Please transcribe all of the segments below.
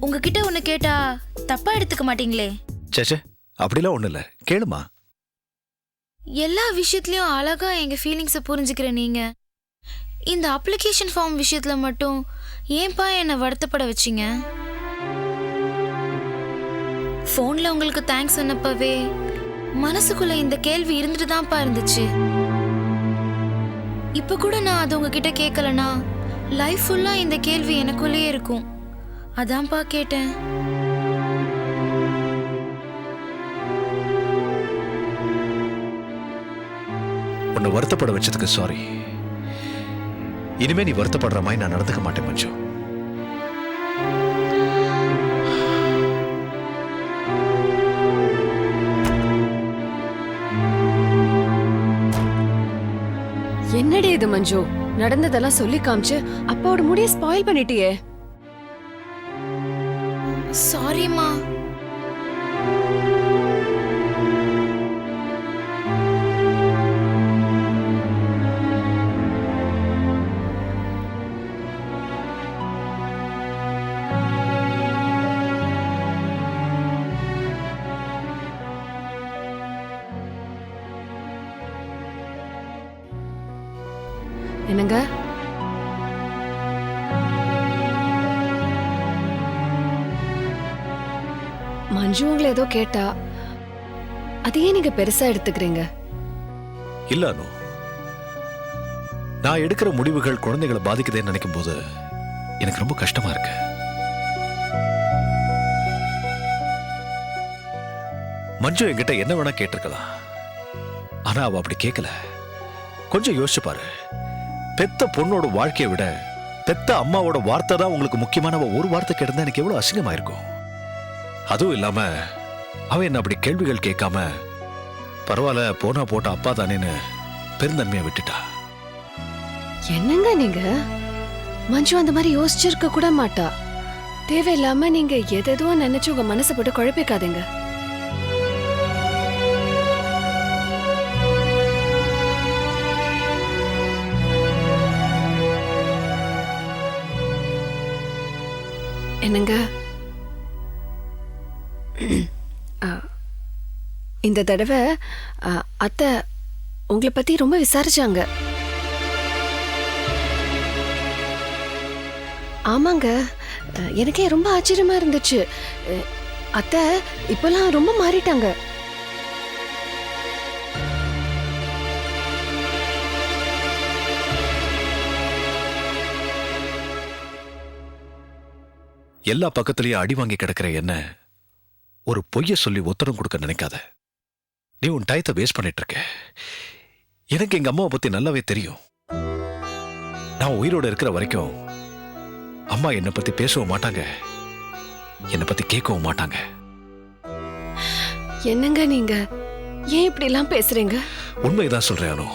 உங்ககிட்ட ஒண்ணு கேட்டா தப்பா எடுத்துக்க மாட்டீங்களே. சேச்சே அப்படிலாம் ஒண்ணும் இல்ல கேளுமா. எல்லா விஷயத்துலயும் அழகா எங்க ஃபீலிங்ஸை புரிஞ்சுக்கிற நீங்க. இந்த அப்ளிகேஷன் ஃபார்ம் விஷயத்துல மட்டும் ஏன்பா என்னை வருத்தப்பட வச்சீங்க? ஃபோன்ல உங்களுக்கு தேங்க்ஸ் சொன்னப்பவே மனசுக்குள்ள இந்த கேள்வி இருந்துட்டு தான்ப்பா இருந்துச்சு. இப்ப கூட நான் அது உங்ககிட்ட கேட்கலனா லைஃப் ஃபுல்லா இந்த கேள்வி எனக்குள்ளேயே இருக்கும். அதான்ப்பா கேட்டேன். உன்னை வருத்தப்பட வச்சதுக்கு சாரி இனிமே நீ வருத்தப்படுற மாதிரி நான் நடந்துக்க மாட்டேன் மஞ்சு. என்னடி இது மஞ்சு? நடந்ததெல்லாம் சொல்லி காமிச்சு அப்பாவோட முடிய ஸ்பாயில் பண்ணிட்டியே. சாரிம்மா என்னங்க? மஞ்சு உங்களை ஏதோ கேட்டா அதையே நீங்க பெருசா எடுத்துக்கிறீங்க? இல்ல அனு. நான் எடுக்கிற முடிவுகள் குழந்தைகளை பாதிக்குதேன்னு நினைக்கும் போது எனக்கு ரொம்ப கஷ்டமா இருக்கு. மஞ்சு என்கிட்ட என்ன வேணா கேட்டிருக்கலாம். ஆனா அவ அப்படி கேட்கல கொஞ்சம் யோசிச்சு பாரு. பெத்த பொண்ணோட வாழ்க்கையை விட பெத்த அம்மாவோட வார்த்தை தான் உங்களுக்கு முக்கியமான ஒரு வார்த்தை கேட்டிருந்தா எனக்கு எவ்வளவு அசிங்கமா இருக்கும் அதுவும் இல்லாம அவன் என்ன அப்படி கேள்விகள் கேட்காம பரவாயில்ல போனா போட்ட அப்பா தானேன்னு பெருந்தன்மையை விட்டுட்டா. என்னங்க நீங்க? மஞ்சு அந்த மாதிரி யோசிச்சிருக்க கூட மாட்டா. தேவையில்லாம நீங்க எதேதோ நினைச்சு உங்க மனசை போட்டு குழப்பிக்காதீங்க. என்னங்க? இந்த தடவை அத்தை உங்களை பத்தி ரொம்ப விசாரிச்சாங்க. ஆமாங்க எனக்கே ரொம்ப ஆச்சரியமா இருந்துச்சு. அத்தை இப்பெல்லாம் ரொம்ப மாறிட்டாங்க. எல்லா பக்கத்துலயும் அடி வாங்கி கிடக்கிற என்ன ஒரு பொய்ய சொல்லி உத்தரம் கொடுக்க நினைக்காத. நீ உன் டயத்தை வேஸ்ட் பண்ணிட்டு இருக்க. எனக்கு எங்க அம்மாவை பத்தி நல்லாவே தெரியும். நான் உயிரோட இருக்கிற வரைக்கும் அம்மா என்னை பத்தி பேசவும் மாட்டாங்க. என்னை பத்தி கேட்கவும் மாட்டாங்க. என்னங்க நீங்க? ஏன் இப்படி எல்லாம் பேசுறீங்க? உண்மைதான் சொல்றேன் அனு.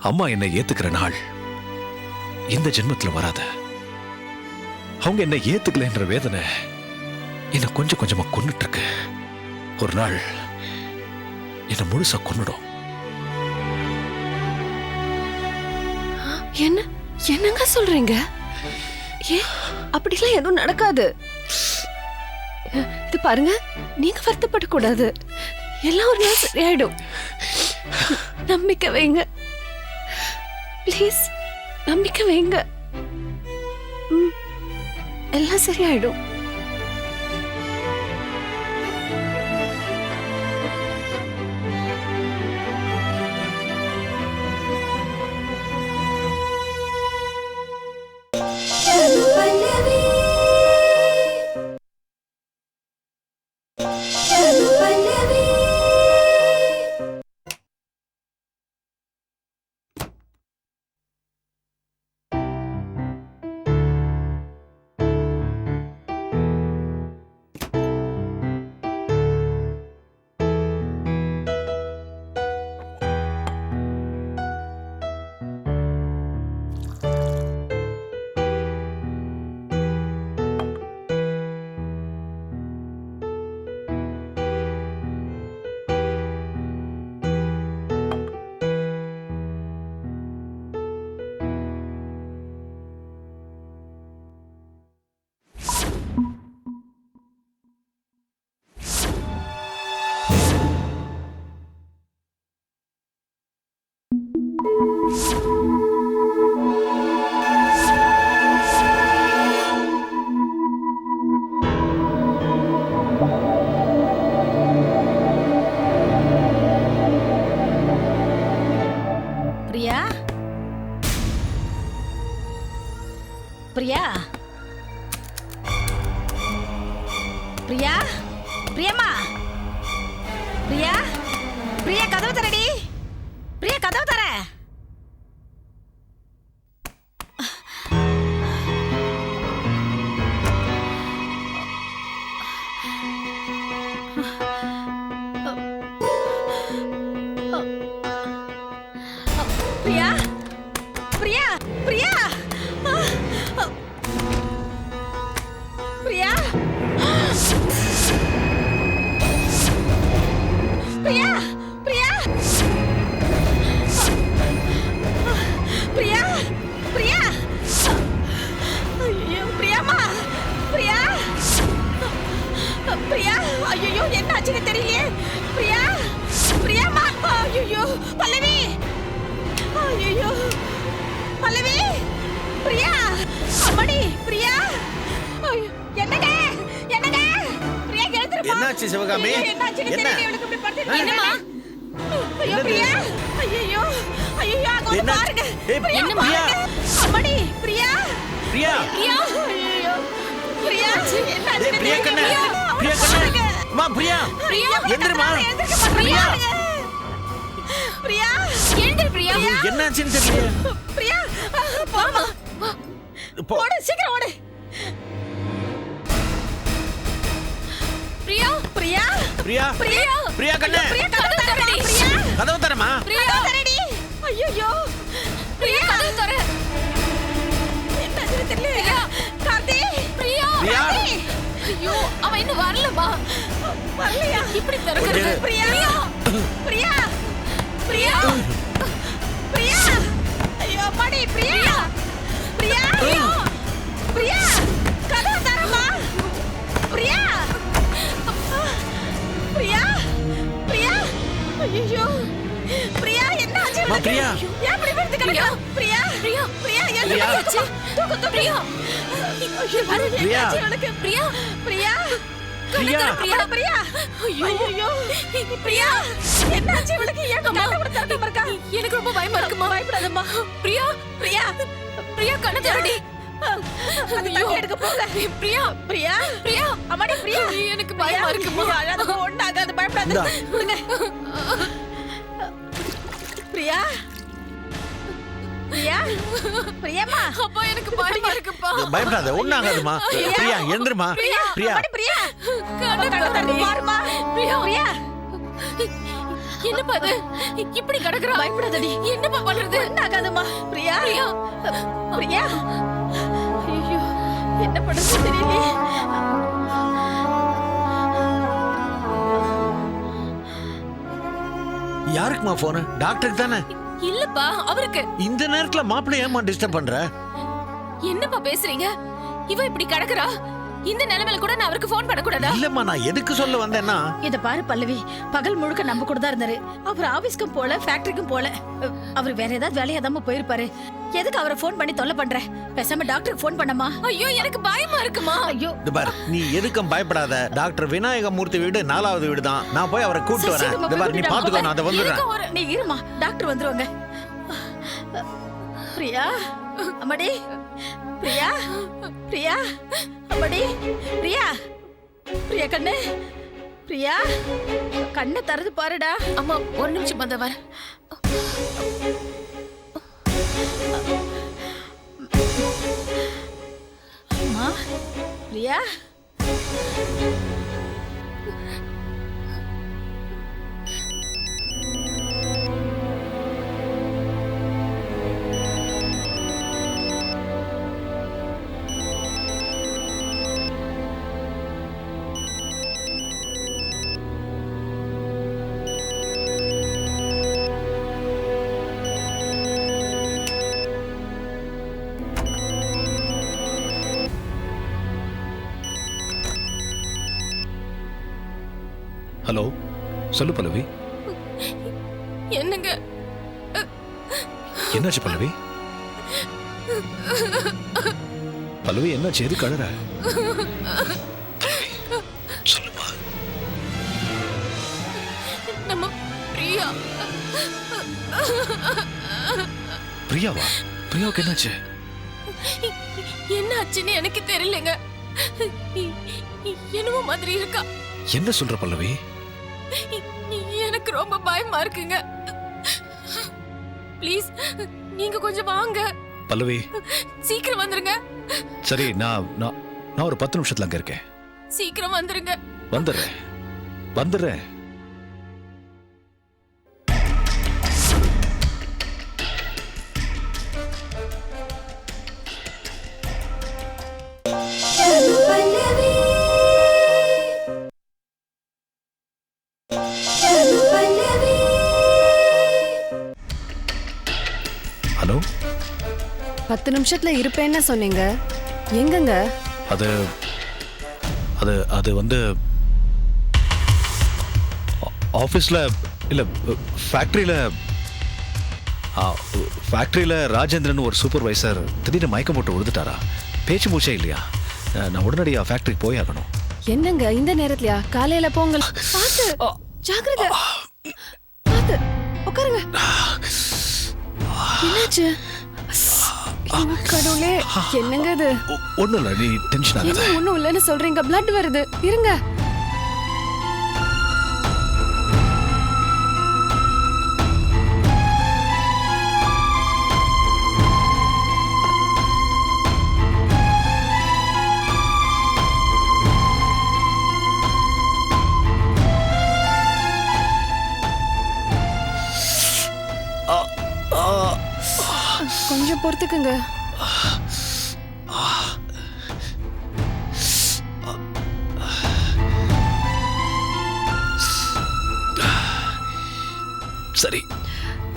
அம்மா என்னை ஏத்துக்கிற நாள் இந்த ஜென்மத்துல வராத. அவங்க என்னை ஏத்துக்கலைன்ற வேதனை என்னை கொஞ்சம் கொஞ்சமா கொன்னுட்டு இருக்கு. ஒரு நாள் என்னை முழுசா கொண்டுடும் என்ன? என்னங்க சொல்றீங்க? ஏ அப்படிலாம் எதுவும் நடக்காது. இது பாருங்க நீங்க வருத்தப்படக்கூடாது. எல்லாம் ஒரு நாள் சரியாயிடும். நம்பிக்கை வைங்க. ப்ளீஸ் நம்பிக்கை வைங்க. எல்லாம் சரியாயிடும். பிரியா? பிரியம்மா? பிரியா? பிரியா கதவு தரடி பிரியா கதவு தர என்னாச்சு? சிவகாமி? என்ன? பிரியா. பிரியா பிரியா? பிரியா. பிரியா? பிரியா. பிரியா. கண்ணு. பிரியா, பிரியா கண்ணு. அம்மா பிரியா. பிரியா. எந்திரிக்க மாட்டேங்கிறா. பிரியா. எழுந்திரு பிரியா. என்னாச்சுன்னு தெரியல பிரியா போமா போ. ஓடு சீக்கிரம் ஓடு. பிரியா? பிரியா? பிரியா பிரியா கண்ணு பிரியா கதவு தரடி பிரியா கதவு தரமா பிரியா. தரடி ஐயோ பிரியா. கதவு தர என்ன தெரியல கார்த்தி. பிரியா. பிரியா. ஐயோ அவன் இன்னும் வரலமா வரலையா? இப்படி. பிரியா. பிரியா. பிரியா. பிரியா. பிரியா. பிரியா? பிரியா. ஐயோ. பிரியா என்னாச்சு? இவளுக்கு ஏன் கண்ணை கூட திறக்காம இருக்கா? எனக்கு ரொம்ப பயமா இருக்குமா? பயப்படாதம்மா. பிரியா பிரியா. பிரியா கண்ணை திறடி. எடுக்க போங்க பிரியா. பிரியா. பிரியா. அம்மாடி பிரியா. எனக்கு பயமா இருக்குமா? அழாத ஒண்ணாகாது பயப்படாத. பிரியா. பிரியா? பிரியாமா அப்பா எனக்கு பயமா இருக்குப்பா. பயப்படாத. ஒண்ணாகாதுமா பிரியா. எந்திருமா பிரியா பிரியா. பிரியா. பாருமா. பிரியா. பிரியா. என்னப்பா அது? இப்படி கிடக்குறா? பயப்படாதடி. என்னப்பா பண்றது? என்ன ஆகாதம்மா பிரியா. பிரியா. பிரியா. ஐயோ என்ன பண்றது தெரியலையே. யாருக்குமா போனு டாக்டருக்கு தானே? இல்லப்பா அவருக்கு. இந்த நேரத்துல மாப்பிள்ளை ஏமா டிஸ்டர்ப் பண்ற? என்னப்பா பேசுறீங்க? இவ இப்படி கிடக்குறா? இந்த நிலைமையில கூட நான் அவருக்கு ஃபோன் பண்ணக்கூடாதா? இல்லம்மா நான் எதுக்கு சொல்ல வந்தேன்னா இத பாரு பல்லவி பகல் முழுக்க நம்ம கூட தான் இருந்தாரு. அவர் ஆபீஸ்க்கும் போல ஃபேக்டரிக்கும் போல. அவர் வேற ஏதாவது வேலையா தான் போயிருப்பாரு. எதுக்கு அவரை ஃபோன் பண்ணி தொல்லை பண்ற? பேசாம டாக்டருக்கு ஃபோன் பண்ணமா ஐயோ எனக்கு பயமா இருக்குமா? ஐயோ. இது பாரு நீ எதுக்கும் பயப்படாத. டாக்டர் விநாயகமூர்த்தி வீடு நாலாவது வீடு தான் நான் போய் அவரை கூப்பிட்டு வரேன். சீக்கிரமா இது பாரு நீ போய் பாத்துக்கோ நான் அதை வந்துடுறேன். இருக்க ஒரு- நீ இருமா டாக்டர் வந்துருவாங்க. பிரியா அம்மாடி பிரியா. பிரியா? அம்மாடி பிரியா? பிரியா கண்ணு பிரியா? கண்ணை திறந்து பாருடா. அம்மா ஒரு நிமிஷம் வந்த வர. அம்மா பிரியா? ஹலோ சொல்லு பல்லவி. என்னங்க? என்னாச்சு பல்லவி? பல்லவி என்னாச்சு? எது கழுற சொல்லுமா. நம்ம பிரியா. பிரியாவா? பிரியாவுக்கு என்னாச்சு? என்ன ஆச்சுன்னு எனக்கு தெரியலங்க. என்னமோ மாதிரி இருக்கா. என்ன சொல்ற பல்லவி? எனக்கு ரொம்ப பயமா இருக்குங்க. ப்ளீஸ் நீங்க கொஞ்சம் வாங்க. பல்லவி. சீக்கிரம் வந்துருங்க. சரி நான் நான் ஒரு பத்து நிமிஷத்துல அங்க இருக்கேன். சீக்கிரம் வந்துருங்க. வந்துடுறேன். வந்துடுறேன். ஹலோ? பத்து நிமிஷத்துல இருப்பேன்னு சொன்னீங்க. எங்கங்க? அது அது அது வந்து ஆஃபீஸ்ல இல்ல ஃபேக்டரியில ஃபேக்டரியில ராஜேந்திரன் ஒரு சூப்பர்வைசர் திடீர்னு மயக்கம் போட்டு விழுந்துட்டாரா பேச்சு மூச்சே இல்லையா? நான் உடனடியாக ஃபேக்டரிக்கு போய் ஆகணும். என்னங்க இந்த நேரத்துலயா? காலையில போங்க. ஜாக்கிரதை. என்னாச்சு? கடவுளே. என்னங்க இது? ஒன்றும் இல்லை நீ டென்ஷன் ஆகாத. ஒண்ணும் இல்லைன்னு சொல்றீங்க. பிளட் வருது. இருங்க. கொஞ்சம் பொறுத்துக்குங்க. சரி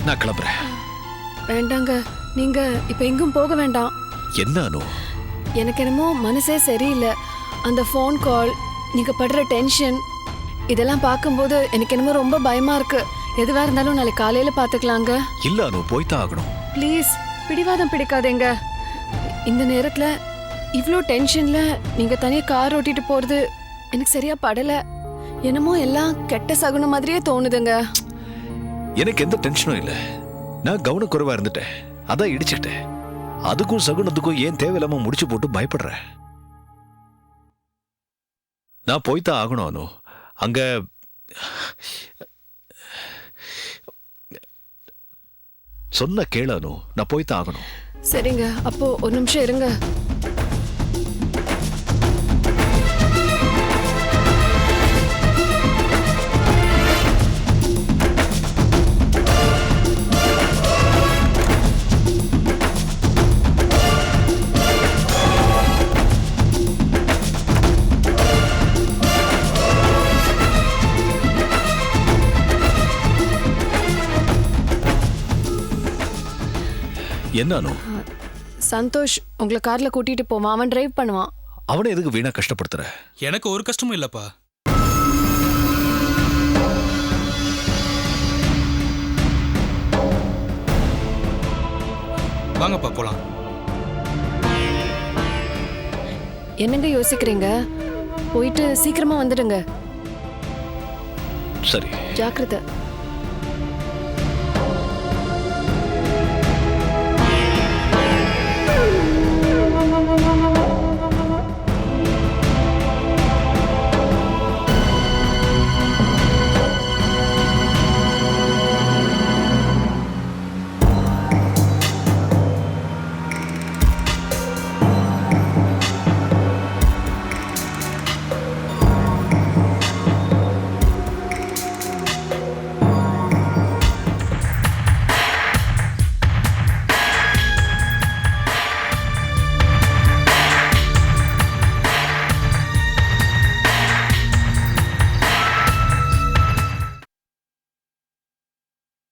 நான் கிளம்புறேன். வேண்டாங்க நீங்க இப்ப எங்கும் போக வேண்டாம். என்ன அனு? எனக்கு என்னமோ மனசே சரியில்லை. அந்த ஃபோன் கால் நீங்க படுற டென்ஷன் இதெல்லாம் பார்க்கும்போது எனக்கு என்னமோ ரொம்ப பயமா இருக்கு. எதுவா இருந்தாலும் நாளைக்கு காலையில பாத்துக்கலாங்க இல்ல அனு போய்தான் ஆகணும். ப்ளீஸ் பிடிவாதம் பிடிக்காதேங்க. இந்த நேரத்துல இவ்வளோ டென்ஷன்ல நீங்க தனியா கார் ஓட்டிட்டு போறது எனக்கு சரியா படல. என்னமோ எல்லாம் கெட்ட சகுனம் மாதிரியே தோணுதுங்க. எனக்கு எந்த டென்ஷனும் இல்லை. நான் கவனக்குறைவா இருந்துட்டேன். அதான் இடிச்சுக்கிட்டேன். அதுக்கும் சகுனத்துக்கும் ஏன் தேவையில்லாம முடிச்சு போட்டு பயப்படுறேன்? நான் போய்தான் ஆகணும் அனு. அங்க சொன்ன கேளு அனு. நான் போய்தான் ஆகணும். சரிங்க. அப்போ ஒரு நிமிஷம் இருங்க. என்ன அனு சந்தோஷ் உங்களை கார்ல கூட்டிட்டு போவான் அவன் டிரைவ் பண்ணுவான். அவனை எதுக்கு வீணா கஷ்டப்படுத்துற? எனக்கு ஒரு கஷ்டமும் இல்லப்பா. வாங்கப்பா போலாம். என்னங்க யோசிக்கிறீங்க? போயிட்டு சீக்கிரமா வந்துடுங்க. சரி. ஜாக்கிரதை.